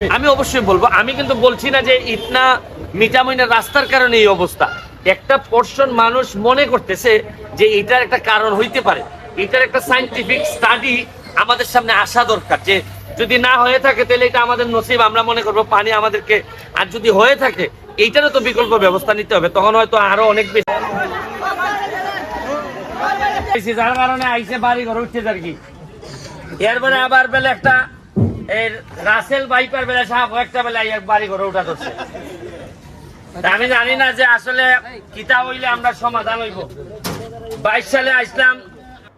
আমি অবশ্যই বলব, আমি কিন্তু বলছি না যে ইটনা মিটামিনের রাস্তার কারণে এই অবস্থা। একটা পোর্শন মানুষ মনে করতেছে যে এটার একটা কারণ হইতে পারে। এটার একটা সাইন্টিফিক স্টাডি আমাদের সামনে আসা দরকার যে যদি না হয়ে থাকে তাহলে এটা আমাদের নসিব। আমরা মনে করব পানি আমাদেরকে আর যদি হয়ে থাকে, এইটারও তো বিকল্প ব্যবস্থা নিতে হবে। তখন হয়তো আরও অনেক বেশি যার কারণে আইসে বাড়ি ঘর উঠছে আর কি এরপরে আবার বেলা একটা এর রাসেল বাইপার বেলা বেলা এক বাড়ি ঘরে উঠা ধরছে। আমি জানি না যে আসলে হইলে আমরা সমাধান হইব। বাইশ সালে আসলাম।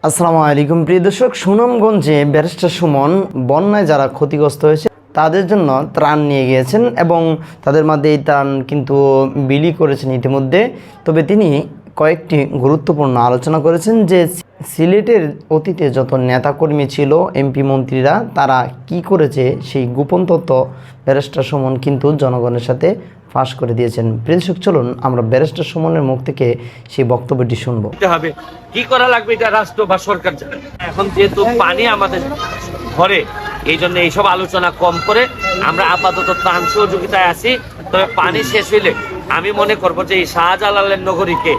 আসসালামু আলাইকুম। প্রিয় দর্শক, সুনামগঞ্জে ব্যারিস্টার সুমন বন্যায় যারা ক্ষতিগ্রস্ত হয়েছে, তাদের জন্য ত্রাণ নিয়ে গিয়েছেন এবং তাদের মধ্যে এই ত্রাণ কিন্তু বিলি করেছেন ইতিমধ্যে। তবে তিনি কয়েকটি গুরুত্বপূর্ণ আলোচনা করেছেন যে সিলেটের অতীতে যত নেতাকর্মী ছিল, এমপি মন্ত্রীরা, তারা কি করেছে সেই গোপন তত্ত্ব ব্যারিস্টার সুমন কিন্তু জনগণের সাথে ফাঁস করে দিয়েছেন। দর্শক চলুন আমরা ব্যারিস্টার সুমনের মুখ থেকে সেই বক্তব্যটি শুনব। হবে। কি করা লাগবে এটা রাষ্ট্র বা সরকার এখন যেহেতু পানি আমাদের ঘরে এই জন্য এইসব আলোচনা কম করে আমরা আপাতত ত্রাণ সহযোগিতায় আছি। তবে পানি শেষ হইলে আমি মনে করব যে এই শাহজালালের নগরীকে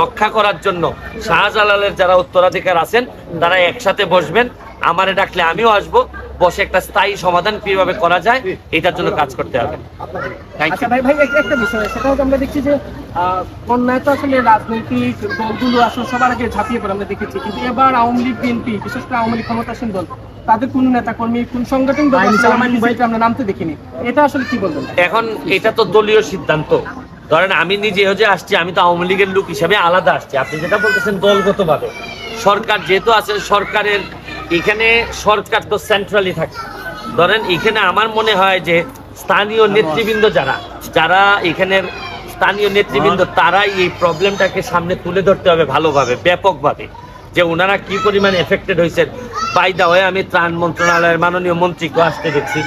রক্ষা করার জন্য শাহজালালের যারা উত্তরাধিকার আছেন তারা একসাথে বসবেন। আমারে ডাকলে আমিও আসব। বসে একটা স্থায়ী সমাধান কীভাবে করা যায় এটার জন্য কাজ করতে হবে। থ্যাংক আচ্ছা ইউ ভাই ভাই একটা বিষয় সেটা আমরা দেখছি যে আহ, বন্যায় তো আসলে রাজনৈতিক দলগুলো আসলে সবার আগে ঝাঁপিয়ে পড়ে আমরা দেখেছি। কিন্তু এবার আওয়ামী লীগ বিএনপি বিশেষ করে আওয়ামী লীগ ক্ষমতাসীন দল তাদের কোন নেতা কর্মী কোন সংগঠন দল আসলে আমার নামতে দেখিনি। এটা আসলে কি বলবেন? এখন এটা তো দলীয় সিদ্ধান্ত। ধরেন আমি নিজে হচ্ছে আসছি আমি তো আওয়ামী লীগের লোক হিসাবে আলাদা আসছি। আপনি যেটা বলতেছেন দলগতভাবে সরকার যেহেতু আছে সরকারের এখানে সরকার তো সেন্ট্রালি থাকে। ধরেন এখানে আমার মনে হয় যে স্থানীয় নেতৃবৃন্দ যারা যারা এখানের স্থানীয় নেতৃবৃন্দ তারাই এই প্রবলেমটাকে সামনে তুলে ধরতে হবে ভালোভাবে ব্যাপকভাবে। যে ওনারা কি পরিমাণ এফেক্টেড হয়েছেন। বাই দা হয়ে আমি ত্রাণ মন্ত্রণালয়ের মাননীয় মন্ত্রীকে আসতে দেখছি।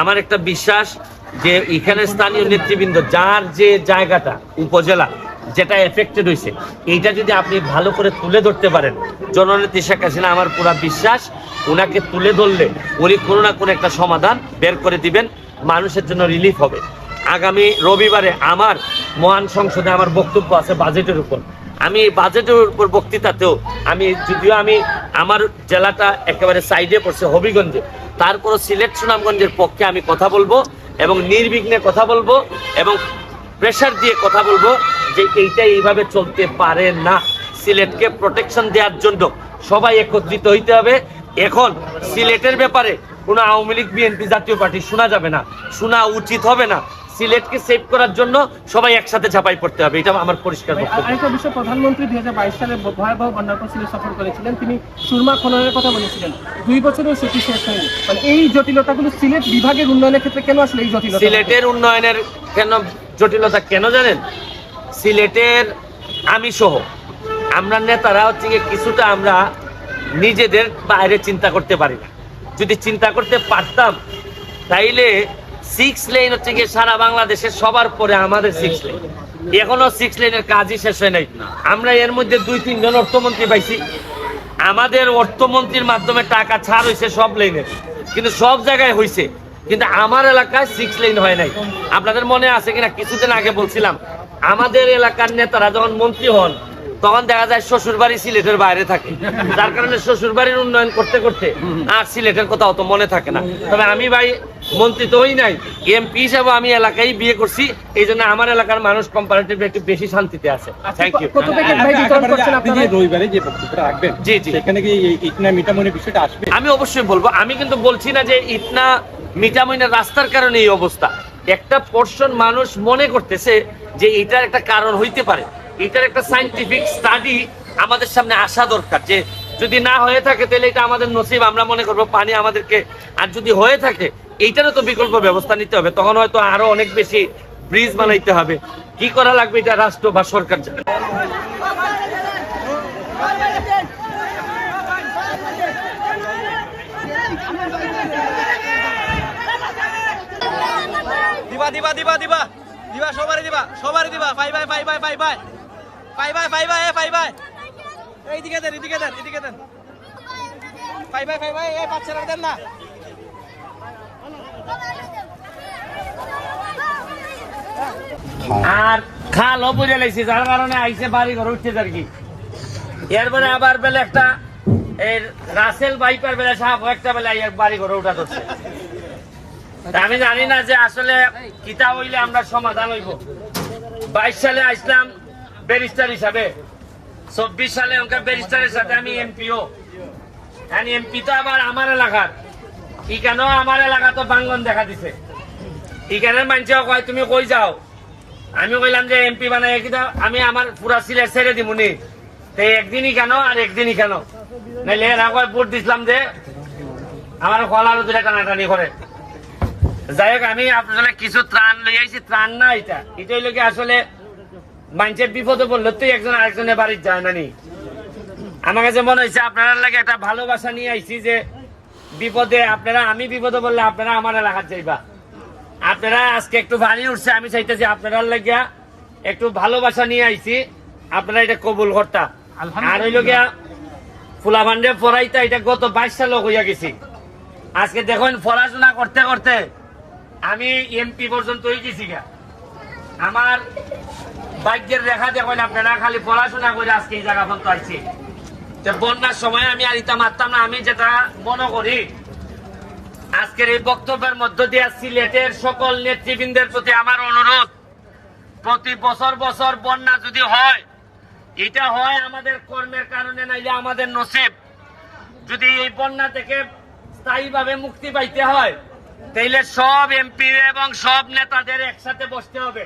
আমার একটা বিশ্বাস যে এখানে স্থানীয় নেতৃবৃন্দ, যার যে জায়গাটা, উপজেলা, যেটা এফেক্টেড হয়েছে এইটা যদি আপনি ভালো করে তুলে ধরতে পারেন, জননেত্রী শেখ হাসিনা, আমার পুরা বিশ্বাস ওনাকে তুলে ধরলে উনি কোনো না কোনো একটা সমাধান বের করে দিবেন, মানুষের জন্য রিলিফ হবে। আগামী রবিবারে আমার মহান সংসদে আমার বক্তব্য আছে বাজেটের উপর। আমি বাজেটের উপর বক্তৃতাতেও আমি, যদিও আমি আমার জেলাটা একেবারে সাইডে পড়ছে হবিগঞ্জে, তারপরও সিলেট সুনামগঞ্জের পক্ষে আমি কথা বলব। এবং নির্বিঘ্নে কথা বলব এবং প্রেশার দিয়ে কথা বলব যে এইটা এইভাবে চলতে পারে না। সিলেটকে প্রোটেকশন দেওয়ার জন্য সবাই একত্রিত হইতে হবে। এখন সিলেটের ব্যাপারে কোনো আওয়ামী লীগ, বিএনপি জাতীয় পার্টি শোনা যাবে না, শোনা উচিত হবে না। সিলেটকে সেভ করার জন্য সবাই একসাথে ঝাঁপাই পড়তে হবে। এটা আমার পরিষ্কার বক্তব্য। আরেকটা বিষয় প্রধানমন্ত্রী দুই হাজার বাইশ সালে ভয়াবহ বন্যার পর সিলেট সফর করেছিলেন। তিনি সুরমা খননের কথা বলেছিলেন। দুই বছরেও সেটি শেষ হয়নি। মানে এই জটিলতাগুলো সিলেট বিভাগের উন্নয়নের ক্ষেত্রে কেন আসলে এই জটিলতা? সিলেটের উন্নয়নের কেন জটিলতা কেন জানেন? সিলেটের আমি সহ আমরা নেতারা হচ্ছে গিয়ে কিছুটা আমরা নিজেদের বাইরে চিন্তা করতে পারি না। যদি চিন্তা করতে পারতাম তাইলে সিক্স লেন হচ্ছে গিয়ে সারা বাংলাদেশের সবার পরে আমাদের সিক্স লেন এখনও সিক্স লেনের কাজই শেষ হয় নাই। আমরা এর মধ্যে দুই, তিনজন অর্থমন্ত্রী পাইছি। আমাদের অর্থমন্ত্রীর মাধ্যমে টাকা ছাড় হয়েছে সব লেনের কিন্তু সব জায়গায় হয়েছে কিন্তু আমার এলাকায় সিক্স লেন হয় নাই। আপনাদের মনে আছে কিনা? কিছুদিন আগে বলছিলাম, আমাদের এলাকার নেতারা যখন মন্ত্রী হন, তখন দেখা যায় শ্বশুর বাড়ি সিলেটের বাইরে থাকে। যার কারণে শ্বশুর বাড়ির উন্নয়ন করতে করতে আর সিলেটের কথা অত মনে থাকে না। তবে আমি ভাই মন্ত্রী তো হই নাই। এমপি হিসাবে আমি এলাকায় বিয়ে করছি এই জন্য আমার এলাকার মানুষ কম্পারেটিভ একটু বেশি শান্তিতে আছে। থ্যাংক ইউ জি, জি। সেখানে কি ইটনা মিটামনের বিষয়টা আসবে? আমি অবশ্যই বলব আমি কিন্তু বলছি না যে ইটনা মিটামিনের রাস্তার কারণে এই অবস্থা। একটা পোর্শন মানুষ মনে করতেছে যে এটার একটা কারণ হইতে পারে। এটার একটা সাইন্টিফিক স্টাডি আমাদের সামনে আসা দরকার যে যদি না হয়ে থাকে, তাহলে এটা আমাদের নসিব। আমরা মনে করব পানি আমাদেরকে, আর যদি হয়ে থাকে, এইটারও তো বিকল্প ব্যবস্থা নিতে হবে। তখন হয়তো আরও অনেক বেশি ব্রিজ বানাইতে হবে। কি করা লাগবে এটা রাষ্ট্র বা সরকার দিবা দিবা দিবা দিবা। দিবা, সবারই দিবা সবারই দিবা। পাই বাই পাই বাই পাই বাই। পাই বাই পাই বাই পাই বাই। এইদিকে দেন, এদিকে দেন এদিকে দেন। ভাই ভাই ভাই ভাই, এই বাচ্চারা দেন না। আর খাল বুঝে লাইছি, যার কারণে আইসে বাড়ি ঘরে উঠছে আর কি। এরপরে আবার বেলে একটা এর রাসেল বাইপার বেলা সাপ একটা বেলা বাড়ি ঘরে উঠা ধরছে। আমি জানি না যে আসলে কিতা হইলে আমরা সমাধান হইব। বাইশ সালে আসলাম ব্যারিস্টার হিসাবে। চব্বিশ সালে ওকে ব্যারিস্টারের সাথে আমি এমপিও। এমপি তো আবার আমার এলাকার। ইখানেও আমার এলাকা তো বাঙ্গন দেখা দিছে। ইখানের মানুষও কয়, তুমি কই যাও? আমি কইলাম যে, এমপি বানাই কিনা আমি আমার পুরা সিলেট ছেড়ে দিমুনি তো একদিনই কেন আর একদিনই কেন নাইলে এরা কয়, ভোট দিছিলাম যে, আমার কলার দুটা টানাটানি করে। যাই হোক, আমি আপনার কিছু ত্রাণ লই আইছি। ত্রাণ না এটা। এটা হইল কি আসলে মানুষের বিপদে পড়লে তুই একজন আরেকজনের বাড়ির যায় না নি আমার কাছে মনে হয়েছে আপনারা লাগে একটা ভালোবাসা নিয়ে আইছি যে বিপদে আপনারা আমি বিপদে বললে আপনারা আমার এলাকার যাইবা। আপনারা আজকে একটু পানি উঠছে আমি চাইতেছি আপনারা লাগিয়া একটু ভালোবাসা নিয়ে আইছি আপনারা এটা কবুল করতা। আর হইল গিয়া ফুলা ভান্ডে পড়াইতা এটা গত বাইশ সালে হইয়া গেছি। আজকে দেখুন পড়াশোনা করতে করতে আমি এমপি পর্যন্ত হয়ে গেছি গা আমার ভাগ্যের রেখা দেখুন আপনারা খালি পড়াশোনা করে আজকে এই জায়গা পর্যন্ত আইছি তো বন্যার সময় আমি আর ইতা মারতাম না, আমি যেটা মনে করি, আজকের এই বক্তব্যের মধ্য দিয়ে সিলেটের সকল নেতৃবৃন্দের প্রতি আমার অনুরোধ, প্রতি বছর বছর বন্যা যদি হয়, এটা হয় আমাদের কর্মের কারণে, নাইলে আমাদের নসিব। যদি এই বন্যা থেকে স্থায়ীভাবে মুক্তি পাইতে হয়, তাইলে সব এমপি এবং সব নেতাদের একসাথে বসতে হবে।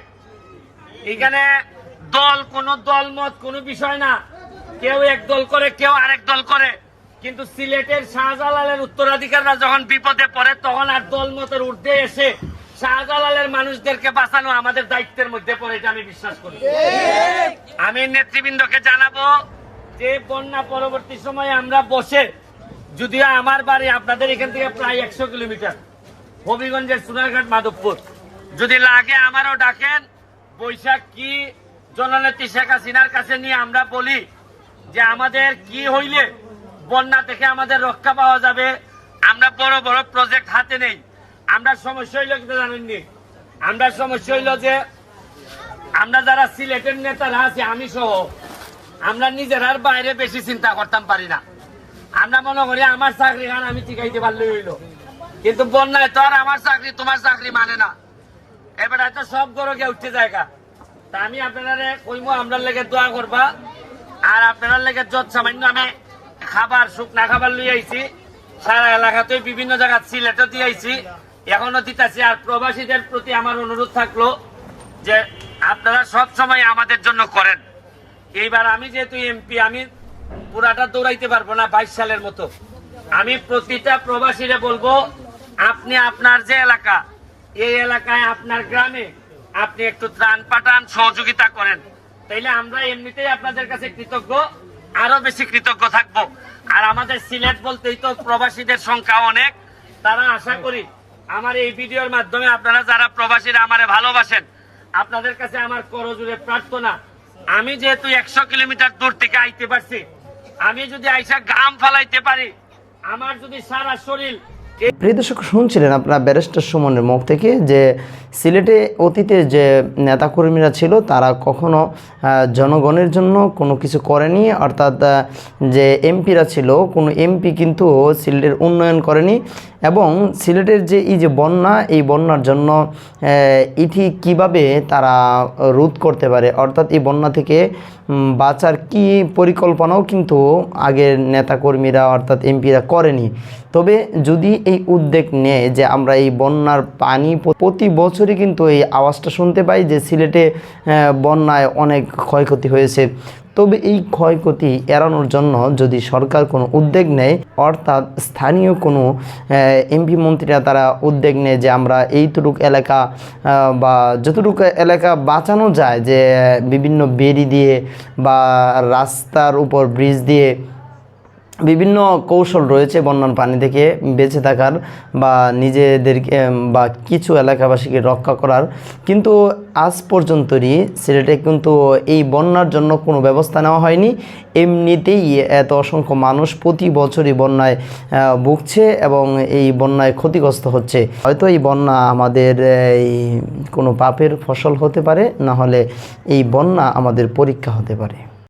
এখানে দল, কোন দল, মত, কোনো বিষয় না। কেউ এক দল করে, কেউ আরেক দল করে। কিন্তু সিলেটের শাহজালালের উত্তরাধিকাররা যখন বিপদে পড়ে, তখন আর দল মতের ঊর্ধ্বে এসে শাহজালালের মানুষদেরকে বাঁচানো আমাদের দায়িত্বের মধ্যে পড়ে, এটা আমি বিশ্বাস করি। আমি নেতৃবৃন্দকে জানাব যে, বন্যা পরবর্তী সময়ে আমরা বসে, যদিও আমার বাড়ি আপনাদের এখান থেকে প্রায় একশো কিলোমিটার, হবিগঞ্জের সোনারঘাট, মাধবপুর। যদি লাগে আমারও ডাকেন বৈশাখ কি, জননেত্রী শেখ হাসিনার কাছে নিয়ে আমরা বলি যে আমাদের কি হইলে বন্যা থেকে আমাদের রক্ষা পাওয়া যাবে। আমরা বড় বড় প্রজেক্ট হাতে নেই। আমরা সমস্যা হইল কিন্তু জানেননি? আমরা সমস্যা হইল যে আমরা যারা সিলেটের নেতারা আছি, আমি সহ, আমরা নিজের নিজেরার বাইরে বেশি চিন্তা করতাম পারি না। আমরা মনে করি আমার চাকরি খান আমি টিকাইতে পারলে হইল। কিন্তু বন্যায় তো আর আমার চাকরি, তোমার চাকরি মানে না। এবার তো সব গরকে উঠতে জায়গা তা আমি আপনারা কইমো আপনার লেগে দোয়া করবা। আর আপনার লেগে যত সামান্য আমি খাবার, শুকনা খাবার লই আইছি, সারা এলাকাতে বিভিন্ন জায়গা সিলেটও দিয়ে আইছি। এখনও দিতেছি, আর প্রবাসীদের প্রতি আমার অনুরোধ থাকল যে আপনারা সব সময় আমাদের জন্য করেন। এইবার আমি যেহেতু এমপি, আমি পুরাটা দৌড়াইতে পারব না বাইশ সালের মতো। আমি প্রতিটা প্রবাসীরে বলব, আপনি আপনার যে এলাকা এই এলাকায় আপনার গ্রামে আপনি একটু ত্রাণ পাঠান, সহযোগিতা করেন। তাইলে আমরা এমনিতেই আপনাদের কাছে কৃতজ্ঞ, আরও বেশি কৃতজ্ঞ থাকব। আর আমাদের সিলেট বলতেই তো প্রবাসীদের সংখ্যা অনেক। তারা আশা করি আমার এই ভিডিওর মাধ্যমে আপনারা যারা প্রবাসীরা আমারে ভালোবাসেন, আপনাদের কাছে আমার করজুড়ে প্রার্থনা, আমি যেহেতু একশো কিলোমিটার দূর থেকে আইতে পারছি, আমি যদি আইসা গাম ফালাইতে পারি, আমার যদি সারা শরীর প্রিয় দর্শক শুনছিলেন আপনারা ব্যারিস্টার সুমনের মুখ থেকে যে সিলেটে অতীতে যে নেতাকর্মীরা ছিল, তারা কখনো জনগণের জন্য কোনো কিছু করেনি। অর্থাৎ যে এমপিরা ছিল, কোনো এমপি কিন্তু সিলেটের উন্নয়ন করেনি। এবং সিলেটের যে এই যে বন্যা, এই বন্যার জন্য এটি কীভাবে তারা রোধ করতে পারে? অর্থাৎ এই বন্যা থেকে বাঁচার কি পরিকল্পনাও কিন্তু আগের নেতাকর্মীরা, অর্থাৎ এমপিরা করেনি। তবে যদি এই উদ্যোগ নেয় যে আমরা এই বন্যার পানি প্রতি প্রতি বছরই কিন্তু এই আওয়াজটা শুনতে পাই যে সিলেটে বন্যায় অনেক ক্ষয়ক্ষতি হয়েছে। তবে এই ক্ষয়ক্ষতি এড়ানোর জন্য যদি সরকার কোনো উদ্যোগ নেয়, অর্থাৎ স্থানীয় কোনো এমপি মন্ত্রীরা তারা উদ্যোগ নেয় যে আমরা এইটুক এলাকা বা যতটুকু এলাকা বাঁচানো যায়, যে বিভিন্ন বেরি দিয়ে বা রাস্তার উপর ব্রিজ দিয়ে বিভিন্ন কৌশল রয়েছে বন্যার পানি থেকে বেঁচে থাকার বা নিজেদেরকে বা কিছু এলাকাবাসীকে রক্ষা করার। কিন্তু আজ পর্যন্তই সিলেটে কিন্তু এই বন্যার জন্য কোনো ব্যবস্থা নেওয়া হয়নি। এমনিতেই এত অসংখ্য মানুষ প্রতি বছরই বন্যায় ভুগছে এবং এই বন্যায় ক্ষতিগ্রস্ত হচ্ছে। হয়তো এই বন্যা আমাদের, এই, কোনো পাপের ফসল হতে পারে, না হলে এই বন্যা আমাদের পরীক্ষা হতে পারে।